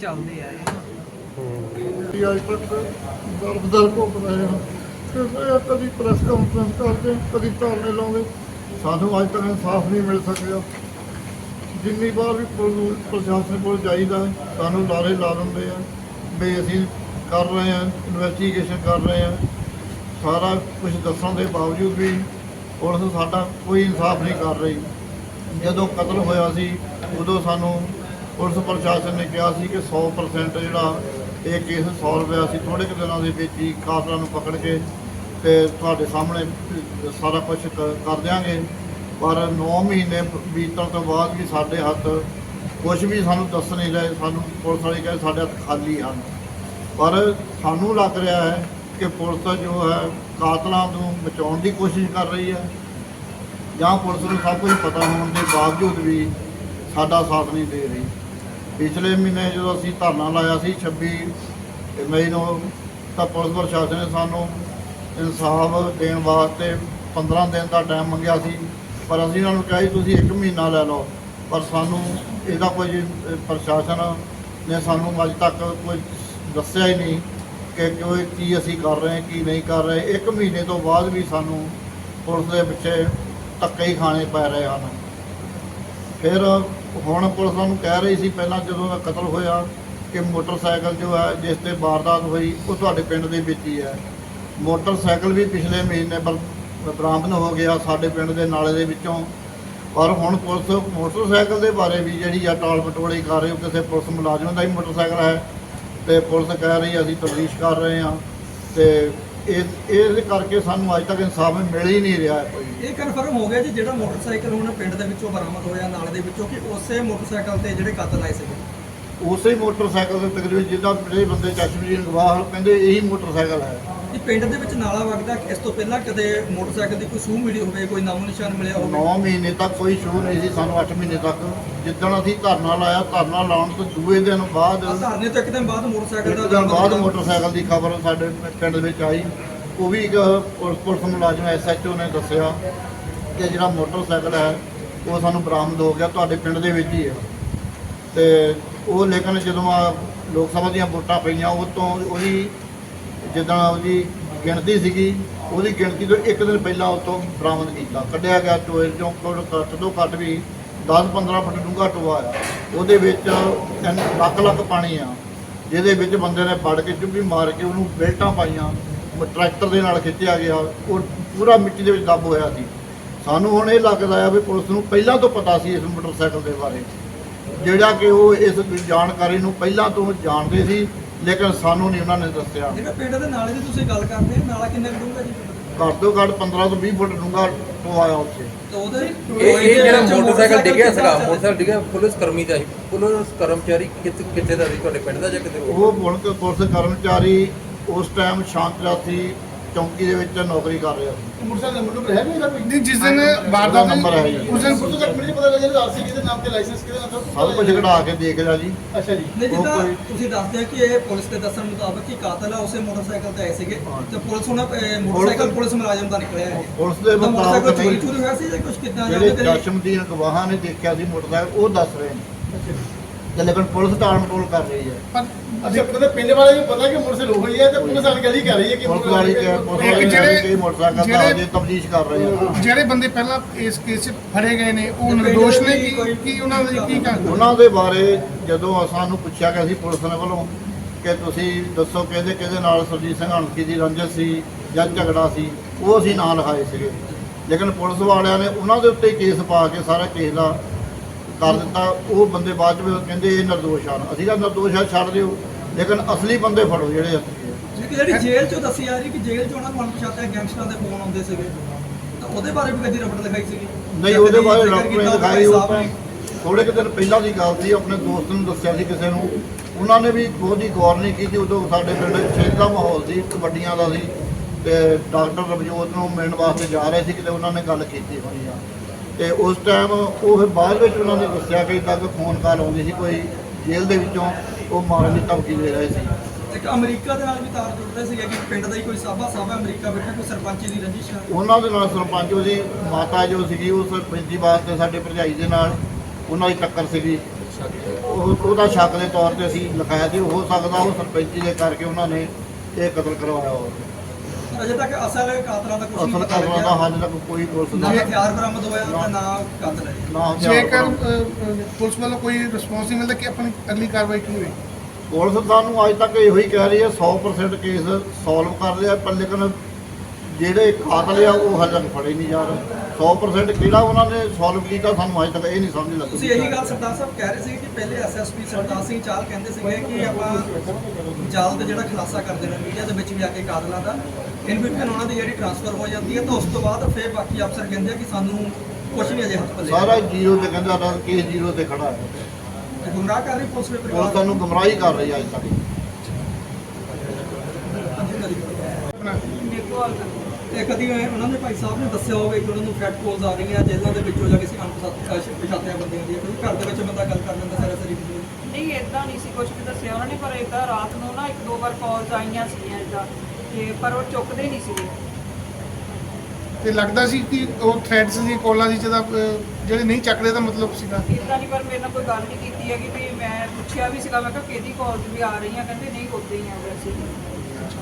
ਚੱਲਦੇ ਆ ਇਹ। ਦਰ ਘੁੰਮ ਰਹੇ ਹਾਂ ਤੇ ਇਹ ਕਦੀ ਪ੍ਰੈਸ ਕਾਨਫਰੰਸ ਕਰਦੇ ਕਦੀ ਧਰਨੇ ਲਾਉਂਦੇ। ਸਾਨੂੰ ਅੱਜ ਤੱਕ ਇਨਸਾਫ ਨਹੀਂ ਮਿਲ ਸਕਿਆ। ਜਿੰਨੀ ਵਾਰ ਵੀ ਪੁਲਿਸ ਪ੍ਰਸ਼ਾਸਨ ਕੋਲ ਜਾਈਦਾ, ਸਾਨੂੰ ਲਾਰੇ ਲਾ ਦਿੰਦੇ ਆ ਵੀ ਅਸੀਂ ਕਰ ਰਹੇ ਹਾਂ ਇਨਵੈਸਟੀਗੇਸ਼ਨ ਕਰ ਰਹੇ ਹਾਂ। ਸਾਰਾ ਕੁਝ ਦੱਸਣ ਦੇ ਬਾਵਜੂਦ ਵੀ ਪੁਲਿਸ ਸਾਡਾ ਕੋਈ ਇਨਸਾਫ ਨਹੀਂ ਕਰ ਰਹੀ। ਜਦੋਂ ਕਤਲ ਹੋਇਆ ਸੀ, ਉਦੋਂ ਸਾਨੂੰ ਪੁਲਿਸ ਪ੍ਰਸ਼ਾਸਨ ਨੇ ਕਿਹਾ ਸੀ ਕਿ 100% ਜਿਹੜਾ ਇਹ ਕੇਸ ਸੋਲਵ ਹੋਇਆ ਸੀ ਥੋੜੇ ਕੁ ਦਿਨਾਂ ਦੇ ਵਿੱਚ ਹੀ ਕਾਤਲਾਂ ਨੂੰ ਪਕੜ ਕੇ ਤੇ ਤੁਹਾਡੇ ਸਾਹਮਣੇ ਸਾਰਾ ਕੁਝ ਕਰ ਦਿਆਂਗੇ। ਪਰ 9 ਮਹੀਨੇ ਬੀਤਣ ਤੋਂ ਬਾਅਦ ਵੀ ਸਾਡੇ ਹੱਥ ਕੁਝ ਵੀ ਸਾਨੂੰ ਦੱਸ ਨਹੀਂ ਰਹੇ, ਸਾਨੂੰ ਪੁਲਿਸ ਵਾਲੇ ਕਹਿੰਦੇ ਸਾਡੇ ਹੱਥ ਖਾਲੀ ਹਨ। ਪਰ ਸਾਨੂੰ ਲੱਗ ਰਿਹਾ ਹੈ ਕਿ ਪੁਲਿਸ ਜੋ ਹੈ ਕਾਤਲਾਂ ਨੂੰ ਬਚਾਉਣ ਦੀ ਕੋਸ਼ਿਸ਼ ਕਰ ਰਹੀ ਹੈ। ਜਾਂ ਪੁਲਿਸ ਨੂੰ ਸਭ ਕੁਝ ਪਤਾ ਹੋਣ ਦੇ ਬਾਵਜੂਦ ਵੀ ਸਾਡਾ ਸਾਥ ਨਹੀਂ ਦੇ ਰਹੀ। ਪਿਛਲੇ ਮਹੀਨੇ ਜਦੋਂ ਅਸੀਂ ਧਰਨਾ ਲਾਇਆ ਸੀ 26 ਮਈ ਨੂੰ, ਤਾਂ ਪੁਲਿਸ ਪ੍ਰਸ਼ਾਸਨ ਨੇ ਸਾਨੂੰ ਇਨਸਾਫ ਦੇਣ ਵਾਸਤੇ 15 ਦਿਨ ਦਾ ਟਾਈਮ ਮੰਗਿਆ ਸੀ। ਪਰ ਅਸੀਂ ਉਹਨਾਂ ਨੂੰ ਕਿਹਾ ਸੀ ਤੁਸੀਂ 1 ਮਹੀਨਾ ਲੈ ਲਓ। ਪਰ ਸਾਨੂੰ ਇਹਦਾ ਕੋਈ ਪ੍ਰਸ਼ਾਸਨ ਨੇ ਸਾਨੂੰ ਅੱਜ ਤੱਕ ਕੋਈ ਦੱਸਿਆ ਹੀ ਨਹੀਂ ਕਿ ਕੋਈ ਕੀ ਅਸੀਂ ਕਰ ਰਹੇ, ਕੀ ਨਹੀਂ ਕਰ ਰਹੇ। 1 ਮਹੀਨੇ ਤੋਂ ਬਾਅਦ ਵੀ ਸਾਨੂੰ ਪੁਲਿਸ ਦੇ ਪਿੱਛੇ ਧੱਕੇ ਹੀ ਖਾਣੇ ਪੈ ਰਹੇ ਹਨ। ਫਿਰ ਹੁਣ ਪੁਲਿਸ ਨੂੰ ਕਹਿ ਰਹੀ ਸੀ ਪਹਿਲਾਂ ਜਦੋਂ ਦਾ ਕਤਲ ਹੋਇਆ ਕਿ ਮੋਟਰਸਾਈਕਲ ਜੋ ਹੈ, ਜਿਸ ਤੇ ਵਾਰਦਾਤ ਹੋਈ, ਉਹ ਤੁਹਾਡੇ ਪਿੰਡ ਦੇ ਵਿੱਚ ਹੀ ਹੈ। ਮੋਟਰਸਾਈਕਲ ਵੀ ਪਿਛਲੇ ਮਹੀਨੇ ਬਰ- ਬਰਾਮਦ ਹੋ ਗਿਆ ਸਾਡੇ ਪਿੰਡ ਦੇ ਨਾਲੇ ਦੇ ਵਿੱਚੋਂ। ਪਰ ਹੁਣ ਪੁਲਿਸ ਮੋਟਰਸਾਈਕਲ ਦੇ ਬਾਰੇ ਵੀ ਜਿਹੜੀ ਆ ਟਾਲ ਪਟੋਲੀ ਕਰ ਰਹੇ ਹੋ ਕਿਸੇ ਪੁਲਿਸ ਮੁਲਾਜ਼ਮ ਦਾ ਹੀ ਮੋਟਰਸਾਈਕਲ ਹੈ। ਤੇ ਪੁਲਿਸ ਕਹਿ ਰਹੀ, ਅਸੀਂ ਤਫਤੀਸ਼ ਕਰ ਰਹੇ ਹਾਂ। ਤੇ ਇਹ ਕਰਕੇ ਸਾਨੂੰ ਅੱਜ ਤੱਕ ਇਨਸਾਫ ਮਿਲ ਹੀ ਨਹੀਂ ਰਿਹਾ ਕੋਈ। ਇਹ ਕਨਫਰਮ ਹੋ ਗਿਆ ਜੀ ਜਿਹੜਾ ਮੋਟਰਸਾਈਕਲ ਹੁਣ ਪਿੰਡ ਦੇ ਵਿੱਚੋਂ ਬਰਾਮਦ ਹੋਇਆ ਨਾਲੇ ਦੇ ਵਿੱਚੋਂ ਕਿ ਉਸੇ ਮੋਟਰਸਾਈਕਲ ਤੇ ਜਿਹੜੇ ਕਾਤਲ ਆਏ ਸੀਗੇ? ਉਸੇ ਮੋਟਰਸਾਈਕਲ ਦੇ ਤਕਰੀਬਨ ਜਿੱਦਾਂ ਜਿਹੜੇ ਬੰਦੇ ਚਸ਼ਮਦੀਨ ਗਵਾਹ ਕਹਿੰਦੇ ਇਹੀ ਮੋਟਰਸਾਈਕਲ ਹੈ। ਇਹ ਪਿੰਡ ਦੇ ਵਿੱਚ ਨਾਲਾ ਵਗਦਾ ਇਸ ਤੋਂ ਪਹਿਲਾਂ ਕਦੇ ਮੋਟਰਸਾਈਕਲ ਦੀ ਕੋਈ ਸੂਹ ਮਿਲੀ ਹੋਵੇ ਕੋਈ ਨਾਮੋ ਨਿਸ਼ਾਨ ਮਿਲਿਆ ਹੋਵੇ? 9 ਮਹੀਨੇ ਤੱਕ ਕੋਈ ਸ਼ੋਅ ਨਹੀਂ ਸੀ ਸਾਨੂੰ 8 ਮਹੀਨੇ ਤੱਕ। ਜਿੱਦਣ ਅਸੀਂ ਧਰਨਾ ਲਾਇਆ ਧਰਨਾ ਲਾਉਣ ਤੋਂ ਦੂਏ ਦਿਨ ਬਾਅਦ ਆਹ ਧਰਨੇ ਤੋਂ ਇੱਕ ਦਿਨ ਬਾਅਦ ਮੋਟਰਸਾਈਕਲ ਦਾ ਦਿਨ ਬਾਅਦ ਮੋਟਰਸਾਈਕਲ ਦੀ ਖਬਰ ਸਾਡੇ ਪਿੰਡ ਵਿੱਚ ਆਈ। ਉਹ ਵੀ ਇੱਕ ਪੁਲਿਸ ਪੁਲਿਸ ਮੁਲਾਜ਼ਮ ਐਸਐਚਓ ਨੇ ਦੱਸਿਆ ਕਿ ਜਿਹੜਾ ਮੋਟਰਸਾਈਕਲ ਹੈ ਉਹ ਸਾਨੂੰ ਬਰਾਮਦ ਹੋ ਗਿਆ ਤੁਹਾਡੇ ਪਿੰਡ ਦੇ ਵਿੱਚ ਹੀ ਹੈ। ਤੇ ਉਹ ਲੇਕਿਨ ਜਦੋਂ ਆ ਲੋਕ ਸਭਾ ਦੀਆਂ ਵੋਟਾਂ ਪਈਆਂ ਉਹ ਤੋਂ ਉਹਦੀ ਜਿੱਦਾਂ ਉਹਦੀ ਗਿਣਤੀ ਸੀਗੀ, ਉਹਦੀ ਗਿਣਤੀ ਤੋਂ ਇੱਕ ਦਿਨ ਪਹਿਲਾਂ ਉਹ ਤੋਂ ਬਰਾਮਦ ਕੀਤਾ। ਕੱਢਿਆ ਗਿਆ ਟੋਏ ਚੋਂ ਕੋਲ ਘੱਟ ਤੋਂ ਘੱਟ ਵੀ 10-15 ਫੁੱਟ ਡੂੰਘਾ ਟੋਆ ਆ ਉਹਦੇ ਵਿੱਚ ਲੱਖ ਲੱਖ ਪਾਣੀ ਆ, ਜਿਹਦੇ ਵਿੱਚ ਬੰਦੇ ਨੇ ਫੜ ਕੇ ਚੁੱਭੀ ਮਾਰ ਕੇ ਉਹਨੂੰ ਬੈਲਟਾਂ ਪਾਈਆਂ ਟਰੈਕਟਰ ਦੇ ਨਾਲ ਖਿੱਚਿਆ ਗਿਆ, ਉਹ ਪੂਰਾ ਮਿੱਟੀ ਦੇ ਵਿੱਚ ਦੱਬ ਹੋਇਆ ਸੀ। ਸਾਨੂੰ ਹੁਣ ਇਹ ਲੱਗਦਾ ਆ ਵੀ ਪੁਲਿਸ ਨੂੰ ਪਹਿਲਾਂ ਤੋਂ ਪਤਾ ਸੀ ਇਸ ਮੋਟਰਸਾਈਕਲ ਦੇ ਬਾਰੇ। ਜਿਹੜਾ ਕਿ ਉਹ ਇਸ ਜਾਣਕਾਰੀ ਨੂੰ ਪਹਿਲਾਂ ਤੋਂ ਜਾਣਦੇ ਸੀ ਲੇਕਿਨ ਸਾਨੂੰ ਨਹੀਂ ਉਹਨਾਂ ਨੇ ਦੱਸਿਆ। ਜਿਹੜਾ ਪਿੰਡ ਦੇ ਨਾਲੇ ਦੀ ਤੁਸੀਂ ਗੱਲ ਕਰਦੇ ਹੋ ਨਾਲਾ ਕਿੰਨਾ ਡੂੰਘਾ ਜੀ? ਘੱਟ ਤੋਂ ਘੱਟ 15 ਤੋਂ 20 ਫੁੱਟ ਡੂੰਘਾ ਟੋਆ ਆ ਉੱਥੇ। ਤਾਂ ਉਹਦੇ ਇਹ ਇਹ ਜਿਹੜਾ ਮੋਟਰਸਾਈਕਲ ਡਿੱਗਿਆ ਸੀਗਾ ਮੋਟਰਸਾਈਕਲ ਡਿੱਗਿਆ ਪੁਲਿਸ ਕਰਮੀ ਦਾ ਸੀ। ਪੁਲਿਸ ਕਰਮਚਾਰੀ ਕਿੱਥੇ ਕਿੱਥੇ ਦਾ ਸੀ? ਤੁਹਾਡੇ ਪਿੰਡ ਦਾ ਜਾਂ ਕਿਤੇ ਹੋਰ? ਉਹ ਹੁਣ ਕੇ ਪੁਲਿਸ ਕਰਮਚਾਰੀ ਉਸ ਟਾਈਮ ਸ਼ਾਂਤਰਾ ਸੀ ਚੌਂਕੀ ਦੇ ਵਿੱਚ ਨੌਕਰੀ ਕਰ ਰਿਹਾ। ਸੀ ਮੋਟਰਸਾਈਕਲ ਦਾ ਨੰਬਰ ਹੈ ਨਹੀਂ ਇਹਦਾ ਕੋਈ? ਨਹੀਂ ਜਿਸ ਦਿਨ ਵਾਰਦਾਤ ਨੰਬਰ ਹੈ ਜੀ। ਉਸ ਦਿਨ ਉਸ ਦਾ ਮੈਨੂੰ ਪਤਾ ਲੱਗਿਆ ਆਰਸੀ ਕਿਹਦੇ ਨਾਮ ਤੇ ਲਾਇਸੈਂਸ ਕਿਹਦੇ ਨਾਮ ਤੇ ਸਭ ਕੁਝ ਕਢਾ ਕੇ ਦੇਖ ਲਿਆ ਜੀ। ਅੱਛਾ ਜੀ। ਨਹੀਂ ਉਹ ਜਿੱਦਾਂ ਕੋਈ- ਤੁਸੀਂ ਦੱਸਦੇ ਹੋ ਕਿ ਇਹ ਪੁਲਿਸ ਦੇ ਦੱਸਣ ਮੁਤਾਬਕ ਕਿ ਕਾਤਲ ਆ ਉਸੇ ਮੋਟਰਸਾਈਕਲ ਤੇ ਆਏ ਸੀਗੇ। ਤੇ ਪੁਲਿਸ ਹੁਣ ਇਹ ਮੋਟਰਸਾਈਕਲ ਪੁਲਿਸ ਮੁਲਾਜ਼ਮ ਦਾ ਨਿਕਲਿਆ ਹੈ। ਪੁਲਿਸ ਦੇ ਤਾਂ ਮੋਟਰਸਾਈਕਲ ਮੁਤਾਬਕ ਚੋਰੀ ਨਹੀਂ। ਚੋਰੀ ਹੋਇਆ ਸੀ ਜਾਂ ਕੁਝ ਕਿੱਦਾਂ ਜਾਂ ਜਿਹੜੇ ਉਹਦੇ ਤੇ- ਚਸ਼ਮਦੀਨ ਗਵਾਹਾਂ ਨੇ ਦੇਖਿਆ ਸੀ ਮੋਟਰਸਾਈਕਲ ਉਹ ਦੱਸ ਰਹੇ ਨੇ। ਤੇ ਲੇਕਿਨ ਪੁਲਿਸ ਟਾਲ ਮਟੋਲ ਕਰ ਰਹੀ ਹੈ। ਪਰ ਅੱਛਾ ਪਤਾ ਪਿੰਡ ਵਾਲੇ ਨੂੰ ਪਤਾ ਕਿ ਮੋਟਰਸਾਈਕਲ ਹੋ ਗਈ ਹੈ ਤੇ ਪੁਲਿਸ ਆਣ ਕੇ ਇਹੀ ਕਹਿ ਰਹੀ ਹੈ ਕਿ ਪੁਲਿਸ ਵਾਲੀ ਕਿ ਵਾਲੀ ਜਿਹੜੇ- ਕਿ ਮੋਟਰਸਾਈਕਲ ਦਾ ਤਬਦੀਸ਼ ਕਰ ਰਹੇ ਆ ਜਿਹੜੇ ਬੰਦੇ ਪਹਿਲਾਂ ਇਸ ਕੇਸ 'ਚ ਫੜੇ ਗਏ ਨੇ ਉਹ ਨਿਰਦੋਸ਼ ਨੇ ਕੀ ਕੀ ਉਹਨਾਂ ਦੀ ਕੀ ਕਹਾਣੀ? ਉਹਨਾਂ ਦੇ ਬਾਰੇ ਜਦੋਂ ਸਾਨੂੰ ਪੁੱਛਿਆ ਗਿਆ ਸੀ ਪੁਲਿਸ ਨੇ ਵੱਲੋਂ ਕਿ ਤੁਸੀਂ ਦੱਸੋ ਕਿਹਦੇ ਕਿਹਦੇ ਨਾਲ ਸਰਜੀਤ ਸਿੰਘ ਹਣਕੀ ਦੀ ਰੰਜਿਸ਼ ਸੀ ਜਾਂ ਝਗੜਾ ਸੀ ਉਹ ਅਸੀਂ ਨਾਂ ਲਿਖਾਏ ਸੀਗੇ। ਲੇਕਿਨ ਪੁਲਿਸ ਵਾਲਿਆਂ ਨੇ ਉਹਨਾਂ ਦੇ ਉੱਤੇ ਕੇਸ ਪਾ ਕੇ ਸਾਰਾ ਕੇਸ ਦਾ ਕਰ ਦਿੱਤਾ ਉਹ ਬੰਦੇ ਬਾਅਦ ਵਿੱਚ ਕਹਿੰਦੇ ਇਹ ਨਿਰਦੋਸ਼ ਹਨ ਅਸੀਂ ਤਾਂ ਨਿਰਦੋਸ਼ ਆ ਛੱਡ ਦਿਓ। ਲੇਕਿਨ ਅਸਲੀ ਬੰਦੇ ਫੜੋ ਜਿਹੜੇ ਅਸਲੀ ਆ। ਜਿਹੜੀ ਜੇਲ੍ਹ ਚੋਂ ਦੱਸੀ ਜਾ ਰਹੀ ਕਿ ਜੇਲ੍ਹ ਚੋਂ ਉਹਨਾਂ ਨੂੰ ਅਣਪਛਾਤੇ ਗੈਂਗਸਟਰਾਂ ਦੇ ਫੋਨ ਆਉਂਦੇ ਸੀਗੇ। ਤਾਂ ਉਹਦੇ ਬਾਰੇ ਵੀ ਕਦੀ ਰਪਟ ਲਿਖਾਈ ਸੀਗੀ? ਨਹੀਂ ਜਾਂ ਉਹਦੇ ਕਦੀ ਬਾਰੇ ਜ਼ਿਕਰ ਡਾਕਟਰ ਨੇ ਕੀਤਾ ਉਹ ਸਾਹਿਬ ਨੇ? ਥੋੜੇ ਕੁ ਦਿਨ ਪਹਿਲਾਂ ਦੀ ਗੱਲ ਸੀ ਆਪਣੇ ਦੋਸਤ ਨੂੰ ਦੱਸਿਆ ਸੀ ਕਿਸੇ ਨੂੰ। ਉਹਨਾਂ ਨੇ ਵੀ ਬਹੁਤੀ ਗੌਰ ਨਹੀਂ ਕੀਤੀ ਉਦੋਂ ਸਾਡੇ ਪਿੰਡ ਦਾ ਮਾਹੌਲ ਸੀ ਕਬੱਡੀਆਂ ਦਾ ਸੀ। ਤੇ ਡਾਕਟਰ ਰਵਜੋਤ ਨੂੰ ਮਿਲਣ ਵਾਸਤੇ ਜਾ ਰਹੇ ਸੀ ਕਿਤੇ ਉਹਨਾਂ ਨੇ ਗੱਲ ਕੀਤੀ ਹੋਈ ਆ। ਤੇ ਉਸ ਟਾਈਮ ਉਹ ਫਿਰ ਬਾਅਦ ਵਿੱਚ ਉਹਨਾਂ ਨੇ ਦੱਸਿਆ ਕਿ ਇਦਾਂ ਕੋਈ ਫੋਨ ਕਾਲ ਆਉਂਦੀ ਸੀ ਕੋਈ ਜੇਲ੍ਹ ਦੇ ਵਿੱਚੋਂ ਉਹ ਮਾਰਨ ਦੀ ਧਮਕੀ ਦੇ ਰਹੇ ਸੀ। ਇੱਕ ਅਮਰੀਕਾ ਦੇ ਨਾਲ ਵੀ ਤਾਰ ਜੁੜਦੇ ਸੀਗੇ ਕਿ ਪਿੰਡ ਦਾ ਹੀ ਕੋਈ ਸਾਬਾ ਸਾਬਾ ਅਮਰੀਕਾ ਬੈਠਾ ਕੋਈ ਸਰਪੰਚੀ ਦੀ ਰੰਜਿਸ਼ ਹੈ ਉਹਨਾਂ ਦੇ ਨਾਲ ਸਰਪੰਚ ਉਹਦੀ ਮਾਤਾ ਜੋ ਸੀਗੀ ਉਹ ਸਰਪੰਚੀ ਵਾਸਤੇ ਸਾਡੇ ਭਰਜਾਈ ਦੇ ਨਾਲ ਉਹਨਾਂ ਦੀ ਟੱਕਰ ਸੀਗੀ। ਉਹ ਉਹਦਾ ਸ਼ੱਕ ਦੇ ਤੌਰ ਤੇ ਅਸੀਂ ਲਿਖਾਇਆ ਸੀ ਹੋ ਸਕਦਾ ਉਹ ਸਰਪੰਚੀ ਦੇ ਕਰਕੇ ਉਹਨਾਂ ਨੇ ਇਹ ਕਤਲ ਕਰਵਾਇਆ ਹੋਵੇ। ਅਜੇ ਤੱਕ ਅਸਲ ਕਾਤਲਾਂ ਦਾ ਕੁਝ ਨਹੀਂ ਅਸਲ ਪਤਾ ਕਾਰਨ ਦਾ ਲੱਗਿਆ ਹਾਲੇ ਤੱਕ ਕੋਈ ਪੁਲਿਸ ਨਾ ਦਾ ਹਥਿਆਰ ਬਰਾਮਦ ਹੋਇਆ ਤੇ ਨਾ ਕਾਤਲ ਹੈ ਨਾ ਹਥਿਆਰ ਜੇਕਰ ਬਰਾਮਦ। ਅ, ਅ, ਪੁਲਿਸ ਵੱਲੋਂ ਕੋਈ ਰਿਸਪੌਂਸ ਨਹੀਂ ਮਿਲਦਾ ਕਿ ਆਪਣੀ ਅਗਲੀ ਕਾਰਵਾਈ ਕੀ ਹੋਈ ਪੁਲਿਸ ਸਾਨੂੰ ਅੱਜ ਤੱਕ ਇਹੋ ਹੀ ਕਹਿ ਰਹੀ ਹੈ 100% ਕੇਸ ਸੋਲਵ ਕਰ ਲਿਆ ਪਰ ਲੇਕਿਨ ਜਿਹੜੇ ਕਾਤਲ ਆ ਉਹ ਹਾਲੇ ਤੱਕ ਫੜੇ ਨਹੀਂ ਜਾ ਰਹੇ। 100% ਕਿਹੜਾ ਉਹਨਾਂ ਨੇ ਸੋਲਵ ਕੀਤਾ ਸਾਨੂੰ ਅੱਜ ਤੱਕ ਇਹ ਨਹੀਂ ਸਮਝ ਲੱਗੀ। ਤੁਸੀਂ ਇਹੀ ਗੱਲ ਸਰਦਾਰ ਸਾਹਿਬ ਕਹਿ ਰਹੇ ਸੀ ਕਿ ਪਹਿਲੇ ਐਸਐਸਪੀ ਸਰਦਾਰ ਸਿੰਘ ਚਾਲ ਕਹਿੰਦੇ ਸੀਗੇ ਕਿ ਆਪਾਂ ਜਲਦ ਜਿਹੜਾ ਖੁਲਾਸਾ ਕਰਦੇ ਨੇ ਮੀਡੀਆ ਦੇ ਵਿੱਚ ਵੀ ਆ ਕੇ ਕਾਤਲਾਂ ਦਾ ਇਨ ਬਿਟਵੀਨ ਉਹਨਾਂ ਦੀ ਜਿਹੜੀ ਟ੍ਰਾਂਸਫਰ ਹੋ ਜਾਂਦੀ ਹੈ ਤਾਂ ਉਸ ਤੋਂ ਬਾਅਦ ਫਿਰ ਬਾਕੀ ਅਫਸਰ ਕਹਿੰਦੇ ਆ ਕਿ ਸਾਨੂੰ ਕੁਝ ਨਹੀਂ ਅਜੇ ਹੱਥ ਪੱਲੇ ਸਾਰਾ ਜੀਰੋ ਤੇ ਕਹਿੰਦਾ ਸਾਡਾ ਕੇਸ ਜੀਰੋ ਤੇ ਖੜਾ ਹੈ। ਤੇ ਗੁੰਮਰਾਹ ਕਰ ਰਹੀ ਪੁਲਿਸ ਦੇ ਪੁਲਿਸ ਪਰਿਵਾਰ ਸਾਨੂੰ ਗਮਰਾਹੀ ਕਰ ਰਹੀ ਹੈ ਅੱਜ ਤੱਕ ਆਪਣਾ ਤੇ ਕਦੀ ਉਹਨਾਂ ਦੇ ਭਾਈ ਸਾਹਿਬ ਨੇ ਦੱਸਿਆ ਹੋਵੇ ਕਿ ਉਹਨਾਂ ਨੂੰ ਫੈਟ ਕੋਲਸ ਆ ਰਹੀਆਂ ਜੇਲ੍ਹਾਂ ਦੇ ਵਿੱਚੋਂ ਜਾਂ ਕਿਸੇ ਅਣਪਛਾਤਿਆਂ ਬੰਦਿਆਂ ਦੀਆਂ ਕਿਉਂਕਿ ਘਰ ਦੇ ਵਿੱਚ ਬੰਦਾ ਗੱਲ ਕਰ ਲੈਂਦਾ ਸਾਰਾ ਸਰੀ ਨਹੀਂ ਇਦਾਂ ਨਹੀਂ ਸੀ ਕੁਝ ਵੀ ਦੱਸਿਆ। ਉਹਨਾਂ ਨੇ ਪਰ ਇਦਾਂ ਰਾਤ ਨੂੰ ਨਾ ਇੱਕ ਦੋ ਵਾਰ ਕਾਲਸ ਆਈਆਂ ਸੀਗੀਆਂ ਇਦਾਂ ਤੇ ਪਰ ਉਹ ਚੁੱਕਦੇ ਨਹੀਂ ਸੀਗੇ। ਤੇ ਲੱਗਦਾ ਸੀ ਕਿ ਉਹ ਥ੍ਰੈਡਸ ਦੀ ਕਾਲਾਂ ਦੀ ਜਿਹਦਾ ਜਿਹੜੇ ਨਹੀਂ ਚੱਕਦੇ ਦਾ ਮਤਲਬ ਸੀਗਾ। ਇਦਾਂ ਨਹੀਂ ਪਰ ਮੇਰੇ ਨਾਲ ਕੋਈ ਗੱਲ ਨਹੀਂ ਕੀਤੀ ਹੈਗੀ ਵੀ ਮੈਂ ਪੁੱਛਿਆ ਵੀ ਸੀਗਾ ਮੈਂ ਕਿਹਾ ਕਿਹਦੀ ਕਾਲਸ ਵੀ ਆ ਰਹੀਆਂ ਕਹਿੰਦੇ ਨਹੀਂ ਉੱਦਾਂ ਹੀ ਆ ਵੈਸੇ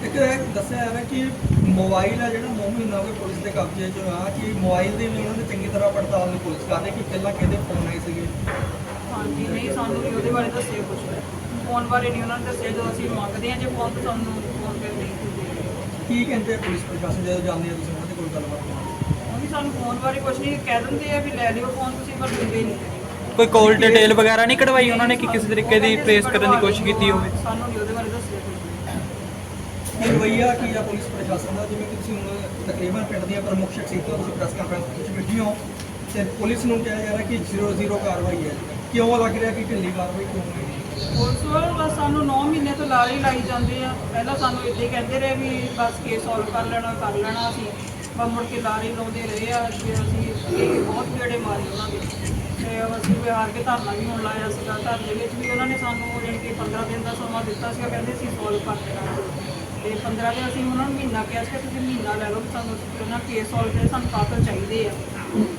ਇੱਕ ਇਹ ਦੱਸਿਆ ਜਾ ਰਿਹਾ ਕਿ ਮੋਬਾਈਲ ਆ ਜਿਹੜਾ 9 ਮਹੀਨਾ ਹੋ ਗਏ ਪੁਲਿਸ ਦੇ ਕਬਜ਼ੇ 'ਚ ਆ ਕਿ ਮੋਬਾਈਲ ਦੀ ਵੀ ਉਹਨਾਂ ਨੇ ਚੰਗੀ ਤਰ੍ਹਾਂ ਪੜਤਾਲ ਨਹੀਂ ਪੁਲਿਸ ਕਰ ਰਹੀ ਕਿ ਪਹਿਲਾਂ ਕਿਹਦੇ ਫੋਨ ਆਏ ਸੀਗੇ। ਹਾਂਜੀ ਨਹੀਂ ਸਾਨੂੰ ਨਹੀਂ ਉਹਦੇ ਬਾਰੇ ਦੱਸਿਆ ਕੁਝ ਫੋਨ ਬਾਰੇ ਨਹੀਂ ਉਹਨਾਂ ਨੇ ਦੱਸਿਆ ਜਦੋਂ ਅਸੀਂ ਮੰਗਦੇ ਹਾਂ ਜੇ ਫੋਨ ਤਾਂ ਸਾਨੂੰ ਫੋਨ ਕਰ ਨਹੀਂ ਦਿੰਦੇ। ਕੀ ਕਹਿੰਦੇ ਆ ਪੁਲਿਸ ਪ੍ਰਸ਼ਾਸਨ ਜਦੋਂ ਜਾਂਦੇ ਆ ਤੁਸੀਂ ਉਹਨਾਂ ਦੇ ਕੋਲ ਗੱਲਬਾਤ ਕਰੋ ਉਹ ਵੀ ਸਾਨੂੰ ਫੋਨ ਬਾਰੇ ਕੁਝ ਨਹੀਂ ਕਹਿ ਦਿੰਦੇ ਆ ਵੀ ਲੈ ਲਿਓ ਫੋਨ ਤੁਸੀਂ ਪਰ ਦਿੰਦੇ ਨਹੀਂ। ਕੋਈ ਕਾਲ ਡਿਟੇਲ ਵਗੈਰਾ ਨਹੀਂ ਕਢਵਾਈ ਉਹਨਾਂ ਨੇ ਕਿ ਕਿਸੇ ਤਰੀਕੇ ਦੀ ਟ੍ਰੇਸ ਕਰਨ ਦੀ ਕੋਸ਼ਿਸ਼ ਕੀਤੀ ਹੋਵੇ? ਸਾਨੂੰ ਨਹੀਂ ਉਹਦੇ ਬਾਰੇ ਦੱਸਿਆ ਕੀ ਰਵਈਆ ਕੀ ਆ ਪੁਲਿਸ ਪ੍ਰਸ਼ਾਸਨ ਦਾ ਜਿਵੇਂ ਕਿ ਤੁਸੀਂ ਹੁਣ ਤਕਰੀਬਨ ਪਿੰਡ ਦੀਆਂ ਪ੍ਰਮੁੱਖ ਸ਼ਖਸੀਅਤਾਂ ਤੁਸੀਂ ਪ੍ਰੈਸ ਕਾਨਫਰੰਸ ਵਿੱਚ ਬੈਠੀ ਹੋ ਤੇ ਪੁਲਿਸ ਨੂੰ ਕਿਹਾ ਜਾ ਰਿਹਾ ਕਿ 0-0 ਕਾਰਵਾਈ ਹੈ। ਕਿਉਂ ਲੱਗ ਰਿਹਾ ਕਿ ਢਿੱਲੀ ਕਾਰਵਾਈ ਕਿਉਂ ਹੋਈ? ਪੁਲਿਸ ਵਾਲੇ ਬਸ ਸਾਨੂੰ 9 ਮਹੀਨੇ ਤੋਂ ਲਾਰੇ ਲਾਈ ਜਾਂਦੇ ਆ। ਪਹਿਲਾਂ ਸਾਨੂੰ ਇੱਦਾਂ ਹੀ ਕਹਿੰਦੇ ਰਹੇ ਵੀ ਬਸ ਕੇਸ ਸੋਲਵ ਕਰ ਲੈਣਾ ਕਰ ਲੈਣਾ ਅਸੀਂ। ਪਰ ਮੁੜ ਕੇ ਲਾਰੇ ਲਾਉਂਦੇ ਰਹੇ ਆ ਕਿ ਅਸੀਂ ਇਹ ਬਹੁਤ ਗੇੜੇ ਮਾਰੇ ਉਹਨਾਂ ਦੇ। ਤੇ ਅਸੀਂ ਬਿਹਾਰ ਕੇ ਧਰਨਾ ਵੀ ਹੁਣ ਲਾਇਆ ਸੀਗਾ। ਧਰਨੇ ਵਿੱਚ ਵੀ ਉਹਨਾਂ ਨੇ ਸਾਨੂੰ ਜਾਣੀ ਕਿ 15 ਦਿਨ ਦਾ ਸਮਾਂ ਦਿੱਤਾ ਸੀਗਾ, ਕਹਿੰਦੇ ਅਸੀਂ ਸੋਲਵ ਕਰ ਦੇਣਾ। ਤੇ 15 ਦਿਨ ਅਸੀਂ ਉਹਨਾਂ ਨੂੰ ਮਹੀਨਾ ਕਿਹਾ ਸੀ ਤੁਸੀਂ ਮਹੀਨਾ ਲੈ ਲਓ ਵੀ ਸਾਨੂੰ ਉਹਨਾਂ ਕੇਸ ਸੋਲਵ ਦੇ ਸਾਨੂੰ ਕਾਤਲ ਚਾਹੀਦੇ ਆ।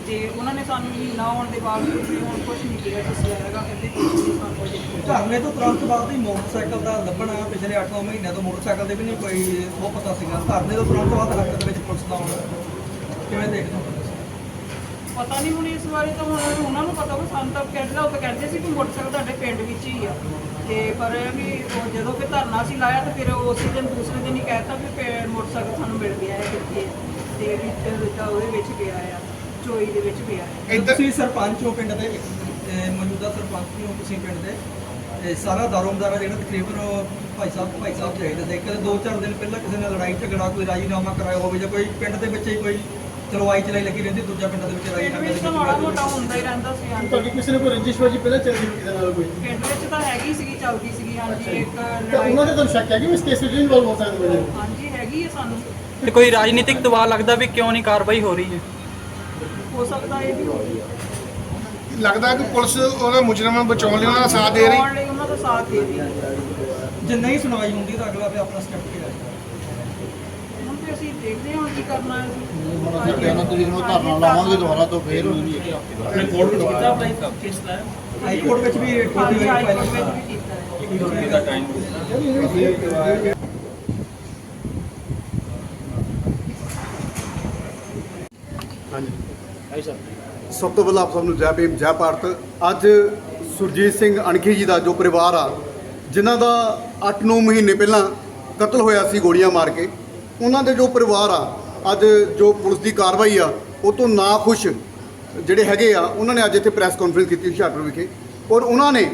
ਤੇ ਉਹਨਾਂ ਨੇ ਸਾਨੂੰ ਮਹੀਨਾ ਹੋਣ ਦੇ ਬਾਵਜੂਦ ਵੀ ਹੁਣ ਕੁਝ ਨਹੀਂ ਕਿਹਾ ਦੱਸਿਆ ਹੈਗਾ, ਕਹਿੰਦੇ ਕੁਝ ਸਾਨੂੰ ਧਰਨੇ ਤੋਂ ਤੁਰੰਤ ਬਾਅਦ ਹੀ ਮੋਟਰਸਾਈਕਲ ਦਾ ਲੱਭਣਾ ਪਿਛਲੇ 8-9 ਮਹੀਨਿਆਂ ਤੋਂ ਮੋਟਰਸਾਈਕਲ ਦੇ ਵੀ ਨਹੀਂ ਕੋਈ ਉਹ ਪਤਾ ਸੀਗਾ। ਧਰਨੇ ਤੋਂ ਤੁਰੰਤ ਬਾਅਦ ਹੱਕ ਦੇ ਵਿੱਚ ਪੁਲਿਸ ਦਾ ਆਉਣਾ। ਕਿਵੇਂ ਦੇਖਦੇ ਹੋ? ਪਤਾ ਨਹੀਂ ਹੁਣ ਇਸ ਬਾਰੇ ਤਾਂ ਹੁਣ ਉਹਨਾਂ ਨੂੰ ਪਤਾ ਹੋਵੇ ਸਾਨੂੰ ਤਾਂ ਕਹਿੰਦੇ ਉਹ ਤਾਂ ਕਹਿੰਦੇ ਸੀ ਕਿ ਮੋਟਰਸਾਈਕਲ ਤੁਹਾਡੇ ਪਿੰਡ ਵਿੱਚ ਹੀ ਆ। ਤੇ ਪਰ ਇਹ ਵੀ ਉਹ ਜਦੋਂ ਫਿਰ ਧਰਨਾ ਸੀ ਲਾਇਆ ਤਾਂ ਫਿਰ ਉਸੇ ਦਿਨ ਦੂਸਰੇ ਦਿਨ ਹੀ ਕਹਿਤਾ ਵੀ ਪੇ- ਮੋਟਰਸਾਈਕਲ ਸਾਨੂੰ ਮਿਲ ਗਿਆ ਹੈ ਕਿੱਥੇ ਤੇ ਵਿੱਚ ਉਹਦੇ ਵਿੱਚ ਪਿਆ ਆ ਚੋਈ ਦੇ ਵਿੱਚ ਪਿਆ ਹੈ ਤੁਸੀਂ ਸਰਪੰਚ ਹੋ ਪਿੰਡ ਦੇ ਮੌਜੂਦਾ ਸਰਪੰਚ ਹੋ ਤੁਸੀਂ ਪਿੰਡ ਦੇ। ਤੇ ਸਾਰਾ ਦਾਰੋਮਦਾਰਾ ਜਿਹੜਾ ਤਕਰੀਬਨ ਭਾਈ ਸਾਹਿਬ ਭਾਈ ਸਾਹਿਬ ਚਾਹੀਦੇ ਸੀ। ਕਦੇ ਦੋ ਚਾਰ ਦਿਨ ਪਹਿਲਾਂ ਕਿਸੇ ਨਾਲ ਲੜਾਈ ਝਗੜਾ ਕੋਈ ਰਾਜੀਨਾਮਾ ਕਰਾਇਆ ਹੋਵੇ ਜਾਂ ਕੋਈ ਪਿੰਡ ਦੇ ਵਿੱਚ ਹੀ ਕੋਈ ਚਲਵਾਈ ਚਲਾਈ ਲੱਗੀ ਰਹਿੰਦੀ ਦੂਜਾ ਪਿੰਡ ਦੇ ਵਿੱਚ ਪਿੰਡ ਰਾਜੀਨਾਮਾ ਵਿੱਚ ਤਾਂ ਮਾੜਾ ਮੋਟਾ ਹੁੰਦਾ ਹੀ ਰਹਿੰਦਾ ਸੀ ਹਾਂਜੀ। ਤੁਹਾਡੀ ਕਿਸੇ ਨੇ ਕੋਈ ਰੰਜਿਸ਼ ਵਜੀ ਪਹਿਲਾਂ ਚੱਲਦੀ ਹੋਈ ਕਿਸੇ ਨਾਲ ਕੋਈ? ਪਿੰਡ ਵਿੱਚ ਤਾਂ ਹੈਗੀ ਸੀਗੀ ਚੱਲਦੀ ਸੀਗੀ ਹਾਂਜੀ ਇੱਕ ਤਾਂ ਲੜਾਈ ਉਹਨਾਂ ਦੇ ਤੁਹਾਨੂੰ ਸ਼ੱਕ ਹੈ ਕਿ ਇਸ ਕੇਸ ਵਿੱਚ ਇਨਵੋਲਵ ਹੋ ਸਕਦੇ ਨੇ ਹਾਂਜੀ ਹੈਗੀ ਹੈ ਸਾਨੂੰ। ਤੇ ਕੋਈ ਰਾਜਨੀਤਿਕ ਦਬਾਅ ਲੱਗਦਾ ਵੀ ਕਿਉਂ ਨਹੀਂ ਕਾਰਵਾਈ ਹੋ ਰਹੀ ਹੈ? ਹੋ ਸਕਦਾ ਇਹ ਵੀ ਹੋਵੇ ਲੱਗਦਾ ਕਿ ਪੁਲਿਸ ਉਹਨਾਂ ਮੁਜਰਮਾਂ ਨੂੰ ਬਚਾਉਣ ਲਈ ਉਹਨਾਂ ਦਾ ਸਾਥ ਦੇ ਰਹੀ। ਬਚਾਉਣ ਲਈ ਉਹਨਾਂ ਦਾ ਸਾਥ ਦੇ ਰਹੀ। ਹੈ ਜੇ ਨਹੀਂ ਸੁਣਵਾਈ ਹੁੰਦੀ ਤਾਂ ਅਗਲਾ ਤੇ ਆਪਣਾ ਸਟੈਪ ਕੀ ਆਏਗਾ ਹੁਣ ਤੇ ਅਸੀਂ ਦੇਖਦੇ ਹਾਂ ਹੁਣ ਕੀ ਕਰਨਾ ਹੈ। ਅਸੀਂ ਹੁਣ ਅਸੀਂ ਤਿੰਨ ਤਰੀਕ ਨੂੰ ਧਰਨਾ ਲਾਵਾਂਗੇ ਦੁਬਾਰਾ ਤੋਂ ਫੇਰ ਹਾਈ ਕੋਰਟ ਵਿੱਚ ਵੀ ਹਾਂਜੀ ਹਾਈ ਫਾਈਲ ਕੋਰਟ ਵਿੱਚ ਵੀ ਕੀਤਾ ਹੈ। ਸਭ ਤੋਂ ਪਹਿਲਾਂ ਆਪ ਸਭ ਨੂੰ ਜੈ ਭੀਮ, ਜੈ ਭਾਰਤ। ਅੱਜ ਸੁਰਜੀਤ ਸਿੰਘ ਅਣਖੀ ਜੀ ਦਾ ਜੋ ਪਰਿਵਾਰ ਆ, ਜਿਨ੍ਹਾਂ ਦਾ 8-9 ਮਹੀਨੇ ਪਹਿਲਾਂ ਕਤਲ ਹੋਇਆ ਸੀ ਗੋਲੀਆਂ ਮਾਰ ਕੇ, ਉਹਨਾਂ ਦੇ ਜੋ ਪਰਿਵਾਰ ਆ, ਅੱਜ ਜੋ ਪੁਲਿਸ ਦੀ ਕਾਰਵਾਈ ਆ, ਉਹ ਤੋਂ ਨਾ ਖੁਸ਼ ਜਿਹੜੇ ਹੈਗੇ ਆ, ਉਹਨਾਂ ਨੇ ਅੱਜ ਇੱਥੇ ਪ੍ਰੈਸ ਕਾਨਫਰੰਸ ਕੀਤੀ ਹੁਸ਼ਿਆਰਪੁਰ ਵਿਖੇ। ਔਰ ਉਹਨਾਂ ਨੇ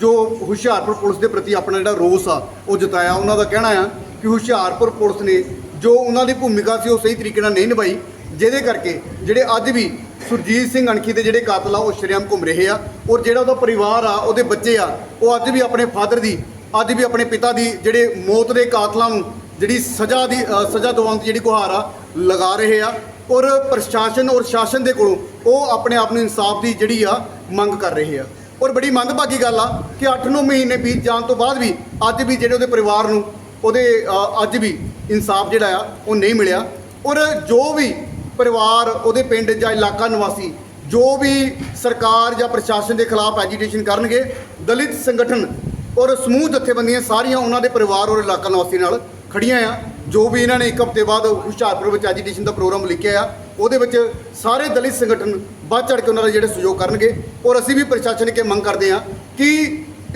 ਜੋ ਹੁਸ਼ਿਆਰਪੁਰ ਪੁਲਿਸ ਦੇ ਪ੍ਰਤੀ ਆਪਣਾ ਜਿਹੜਾ ਰੋਸ ਆ, ਉਹ ਜਤਾਇਆ। ਉਹਨਾਂ ਦਾ ਕਹਿਣਾ ਆ ਕਿ ਹੁਸ਼ਿਆਰਪੁਰ ਪੁਲਿਸ ਨੇ ਜੋ ਉਹਨਾਂ ਦੀ ਭੂਮਿਕਾ ਸੀ, ਉਹ ਸਹੀ ਤਰੀਕੇ ਨਾਲ ਨਹੀਂ ਨਿਭਾਈ, ਜਿਹਦੇ ਕਰਕੇ ਜਿਹੜੇ ਅੱਜ ਵੀ ਸੁਰਜੀਤ ਸਿੰਘ ਅਣਖੀ ਦੇ ਜਿਹੜੇ ਕਾਤਲ ਆ, ਉਹ ਸ਼ਰੇਆਮ ਘੁੰਮ ਰਹੇ ਆ ਔਰ ਜਿਹੜਾ ਉਹਦਾ ਪਰਿਵਾਰ ਆ, ਉਹਦੇ ਬੱਚੇ ਆ, ਉਹ ਅੱਜ ਵੀ ਆਪਣੇ ਫਾਦਰ ਦੀ, ਅੱਜ ਵੀ ਆਪਣੇ ਪਿਤਾ ਦੀ ਜਿਹੜੇ ਮੌਤ ਦੇ ਕਾਤਲਾਂ ਨੂੰ ਜਿਹੜੀ ਸਜ਼ਾ ਦੀ ਸਜ਼ਾ ਦਿਵਾਉਣ ਦੀ ਜਿਹੜੀ ਗੁਹਾਰ ਆ, ਲਗਾ ਰਹੇ ਆ ਔਰ ਪ੍ਰਸ਼ਾਸਨ ਔਰ ਸ਼ਾਸਨ ਦੇ ਕੋਲੋਂ ਉਹ ਆਪਣੇ ਆਪ ਨੂੰ ਇਨਸਾਫ ਦੀ ਜਿਹੜੀ ਆ, ਮੰਗ ਕਰ ਰਹੇ ਆ। ਔਰ ਬੜੀ ਮੰਦਭਾਗੀ ਗੱਲ ਆ ਕਿ 8-9 ਮਹੀਨੇ ਬੀਤ ਜਾਣ ਤੋਂ ਬਾਅਦ ਵੀ ਅੱਜ ਵੀ ਜਿਹੜੇ ਉਹਦੇ ਪਰਿਵਾਰ ਨੂੰ ਉਹਦੇ ਅੱਜ ਵੀ ਇਨਸਾਫ ਜਿਹੜਾ ਆ, ਉਹ ਨਹੀਂ ਮਿਲਿਆ। ਔਰ ਜੋ ਵੀ ਪਰਿਵਾਰ, ਉਹਦੇ ਪਿੰਡ ਜਾਂ ਇਲਾਕਾ ਨਿਵਾਸੀ ਜੋ ਵੀ ਸਰਕਾਰ ਜਾਂ ਪ੍ਰਸ਼ਾਸਨ ਦੇ ਖਿਲਾਫ ਐਜੀਟੇਸ਼ਨ ਕਰਨਗੇ, ਦਲਿਤ ਸੰਗਠਨ ਔਰ ਸਮੂਹ ਜਥੇਬੰਦੀਆਂ ਸਾਰੀਆਂ ਉਹਨਾਂ ਦੇ ਪਰਿਵਾਰ ਔਰ ਇਲਾਕਾ ਨਿਵਾਸੀ ਨਾਲ ਖੜੀਆਂ ਆ। ਜੋ ਵੀ ਇਹਨਾਂ ਨੇ ਇੱਕ ਹਫ਼ਤੇ ਬਾਅਦ ਹੁਸ਼ਿਆਰਪੁਰ ਵਿੱਚ ਐਜੀਟੇਸ਼ਨ ਦਾ ਪ੍ਰੋਗਰਾਮ ਲਿਖਿਆ ਆ, ਉਹਦੇ ਵਿੱਚ ਸਾਰੇ ਦਲਿਤ ਸੰਗਠਨ ਵੱਧ ਚੜ ਕੇ ਉਹਨਾਂ ਦਾ ਜਿਹੜੇ ਸਹਿਯੋਗ ਕਰਨਗੇ ਔਰ ਅਸੀਂ ਵੀ ਪ੍ਰਸ਼ਾਸਨ ਕੇ ਮੰਗ ਕਰਦੇ ਆ ਕਿ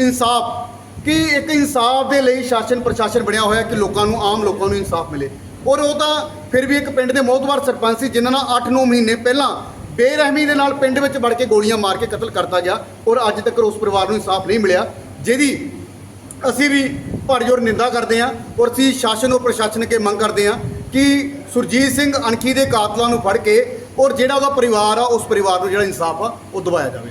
ਇਨਸਾਫ, ਕਿ ਇੱਕ ਇਨਸਾਫ ਦੇ ਲਈ ਸ਼ਾਸਨ ਪ੍ਰਸ਼ਾਸਨ ਬਣਿਆ ਹੋਇਆ ਕਿ ਲੋਕਾਂ ਨੂੰ, ਆਮ ਲੋਕਾਂ ਨੂੰ ਇਨਸਾਫ ਮਿਲੇ। ਔਰ ਉਹ ਤਾਂ ਫਿਰ ਵੀ ਇੱਕ ਪਿੰਡ ਦੇ ਮੋਹਤਵਾਰ ਸਰਪੰਚ ਸੀ, ਜਿਨ੍ਹਾਂ ਨਾਲ 8-9 ਮਹੀਨੇ ਪਹਿਲਾਂ ਬੇਰਹਿਮੀ ਦੇ ਨਾਲ ਪਿੰਡ ਵਿੱਚ ਵੜ ਕੇ ਗੋਲੀਆਂ ਮਾਰ ਕੇ ਕਤਲ ਕਰਤਾ ਗਿਆ ਔਰ ਅੱਜ ਤੱਕ ਉਸ ਪਰਿਵਾਰ ਨੂੰ ਇਨਸਾਫ ਨਹੀਂ ਮਿਲਿਆ, ਜਿਹਦੀ ਅਸੀਂ ਵੀ ਭਾਰੀਜੋਰ ਨਿੰਦਾ ਕਰਦੇ ਹਾਂ ਔਰ ਅਸੀਂ ਸ਼ਾਸਨ ਔਰ ਪ੍ਰਸ਼ਾਸਨ ਕੇ ਮੰਗ ਕਰਦੇ ਹਾਂ ਕਿ ਸੁਰਜੀਤ ਸਿੰਘ ਅਣਖੀ ਦੇ ਕਾਤਲਾਂ ਨੂੰ ਫੜ ਕੇ ਔਰ ਜਿਹੜਾ ਉਹਦਾ ਪਰਿਵਾਰ ਆ, ਉਸ ਪਰਿਵਾਰ ਨੂੰ ਜਿਹੜਾ ਇਨਸਾਫ ਆ, ਉਹ ਦਿਵਾਇਆ ਜਾਵੇ।